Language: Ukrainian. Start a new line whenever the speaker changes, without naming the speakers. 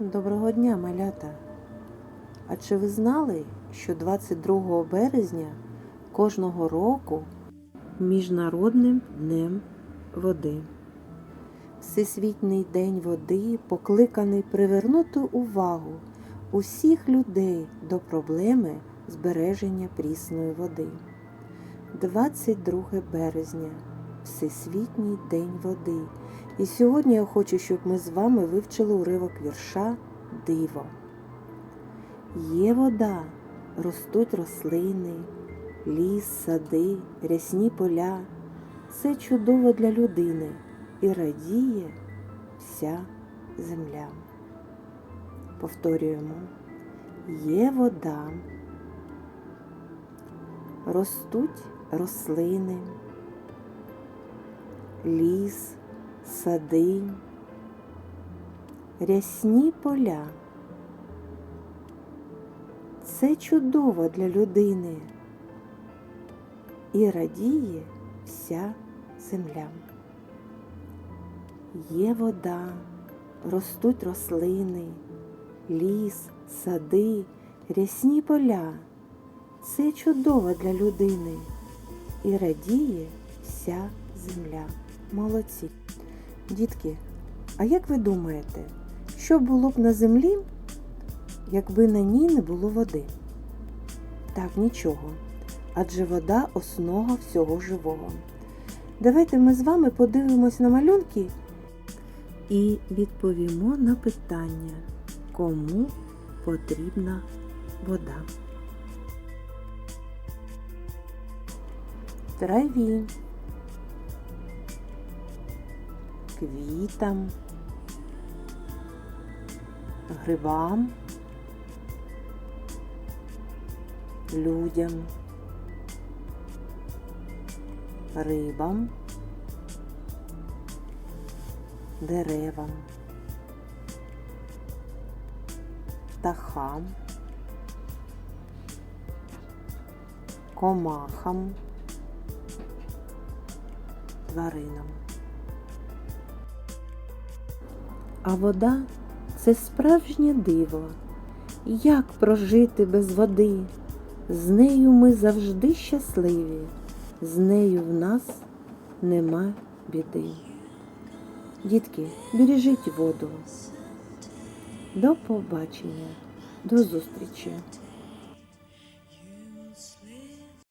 Доброго дня, малята! А чи ви знали, що 22 березня кожного року Міжнародним днем води? Всесвітній день води покликаний привернути увагу усіх людей до проблеми збереження прісної води. 22 березня Всесвітній день води. І сьогодні я хочу, щоб ми з вами вивчили уривок вірша Диво. Є вода, ростуть рослини, ліс, сади, рясні поля. Це чудово для людини і радіє вся земля. Повторюємо. Є вода, ростуть рослини, ліс, сади, рясні поля. Це чудово для людини і радіє вся земля. Є вода, ростуть рослини, ліс, сади, рясні поля. Це чудово для людини і радіє вся земля. Молодці. Дітки, а як ви думаєте, що було б на землі, якби на ній не було води? Так, нічого. Адже вода основа всього живого. Давайте ми з вами подивимось на малюнки і відповімо на питання, кому потрібна вода. Траві, квітам, грибам, людям, рибам, деревам, птахам, комахам, тваринам. А вода це справжнє диво. Як прожити без води? З нею ми завжди щасливі, з нею в нас нема біди. Дітки, бережіть воду. До побачення, до зустрічі!